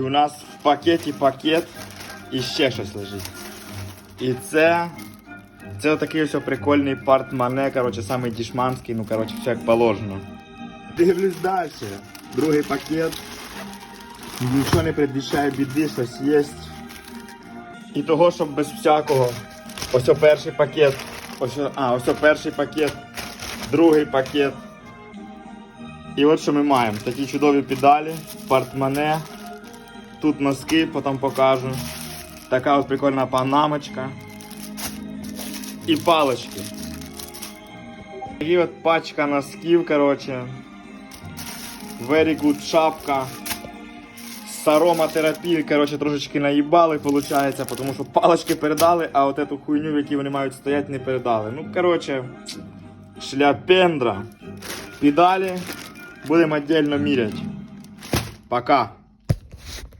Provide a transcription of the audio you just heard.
У нас в пакеті пакет і ще щось лежить. І це. Це отакий ось прикольний портмоне, короче, самий дішманський, ну короче, все як положено. Дивлюсь далі. Другий пакет. Нічого не предвіщає біди, щось є. І того, щоб без всякого. Ось о перший пакет. Ось, о- а, ось о перший пакет. Другий пакет. І от що ми маємо. Такі чудові педалі, портмоне. Тут носки, потім покажу. Така от прикольна панамочка. І палочки. І от пачка носків, короче. Very good шапка. З ароматерапії, короче, трошечки наїбали, получається, тому що палочки передали, а от эту хуйню, в якій вони мають стояти, не передали. Ну, короче, шляпендра. Педалі будемо віддільно міряти. Пока.